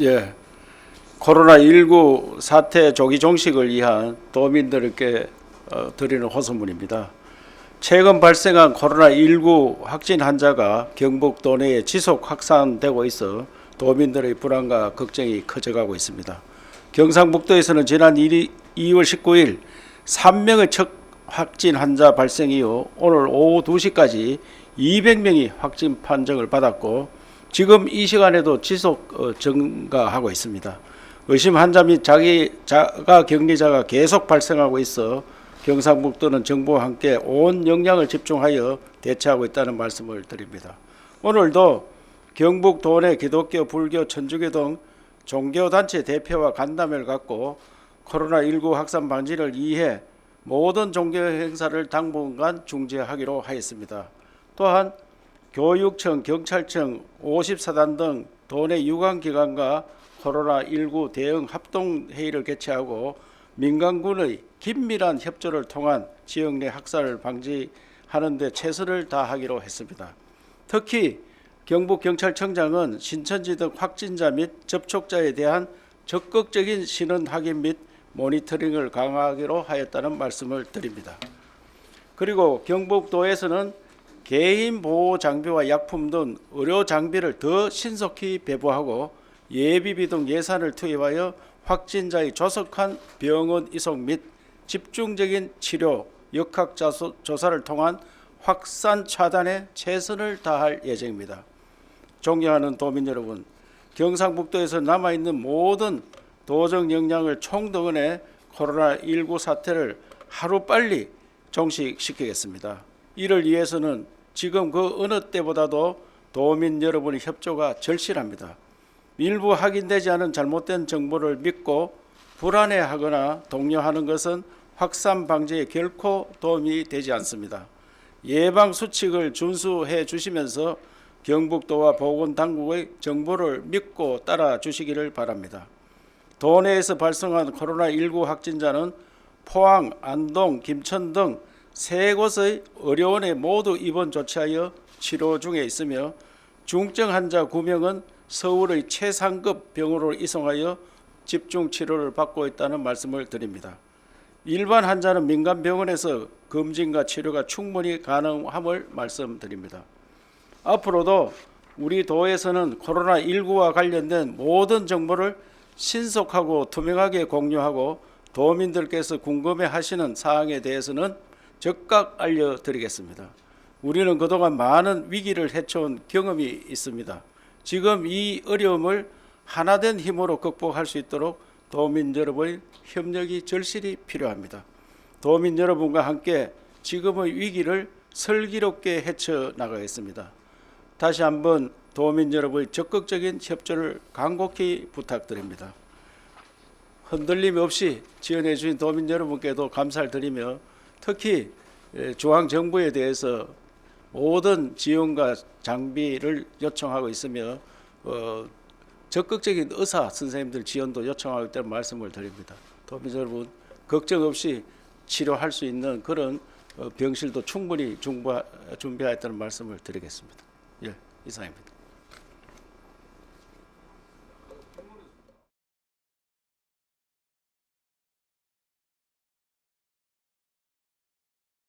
예. 코로나19 사태 조기 종식을 위한 도민들께 어, 드리는 호소문입니다. 최근 발생한 코로나19 확진 환자가 경북 도 내에 지속 확산되고 있어 도민들의 불안과 걱정이 커져가고 있습니다. 경상북도에서는 지난 2월 19일 3명의 첫 확진 환자 발생 이후 오늘 오후 2시까지 200명이 확진 판정을 받았고 지금 이 시간에도 지속 어, 증가하고 있습니다. 의심 환자 및 자기 자가 격리자가 계속 발생하고 있어 경상북도는 정부와 함께 온 역량을 집중하여 대처하고 있다는 말씀을 드립니다. 오늘도 경북 도내 기독교, 불교, 천주교 등 종교단체 대표와 간담회를 갖고 코로나19 확산 방지를 위해 모든 종교 행사를 당분간 중지하기로 하였습니다. 또한 교육청, 경찰청, 54단 등 도내 유관기관과 코로나19 대응 합동회의를 개최하고 민간군의 긴밀한 협조를 통한 지역 내 확산을 방지하는 데 최선을 다하기로 했습니다. 특히 경북경찰청장은 신천지 등 확진자 및 접촉자에 대한 적극적인 신원 확인 및 모니터링을 강화하기로 하였다는 말씀을 드립니다. 그리고 경북도에서는 개인 보호 장비와 약품 등 의료 장비를 더 신속히 배부하고 예비비 등 예산을 투입하여 확진자의 조속한 병원 이송 및 집중적인 치료, 역학조사 조사를 통한 확산 차단에 최선을 다할 예정입니다. 존경하는 도민 여러분, 경상북도에서 남아있는 모든 도정 역량을 총동원해 코로나19 사태를 하루빨리 종식시키겠습니다. 이를 위해서는 지금 그 어느 때보다도 도민 여러분의 협조가 절실합니다. 일부 확인되지 않은 잘못된 정보를 믿고 불안해하거나 동요하는 것은 확산 방지에 결코 도움이 되지 않습니다. 예방 수칙을 준수해 주시면서 경북도와 보건 당국의 정보를 믿고 따라 주시기를 바랍니다. 도내에서 발생한 코로나19 확진자는 포항, 안동, 김천 등 세 곳의 의료원에 모두 입원 조치하여 치료 중에 있으며 중증 환자 9명은 서울의 최상급 병원으로 이송하여 집중 치료를 받고 있다는 말씀을 드립니다. 일반 환자는 민간 병원에서 검진과 치료가 충분히 가능함을 말씀드립니다. 앞으로도 우리 도에서는 코로나19와 관련된 모든 정보를 신속하고 투명하게 공유하고 도민들께서 궁금해 하시는 사항에 대해서는 적극 알려드리겠습니다. 우리는 그동안 많은 위기를 헤쳐온 경험이 있습니다. 지금 이 어려움을 하나된 힘으로 극복할 수 있도록 도민 여러분의 협력이 절실히 필요합니다. 도민 여러분과 함께 지금의 위기를 슬기롭게 헤쳐 나가겠습니다. 다시 한번 도민 여러분의 적극적인 협조를 간곡히 부탁드립니다. 흔들림 없이 지원해 주신 도민 여러분께도 감사를 드리며 특히 예, 중앙 정부에 대해서 모든 지원과 장비를 요청하고 있으며 어, 적극적인 의사 선생님들 지원도 요청하기 때문에 말씀을 드립니다. 도민 여러분 걱정 없이 치료할 수 있는 그런 어, 병실도 충분히 준비하였다는 말씀을 드리겠습니다. 예, 이상입니다.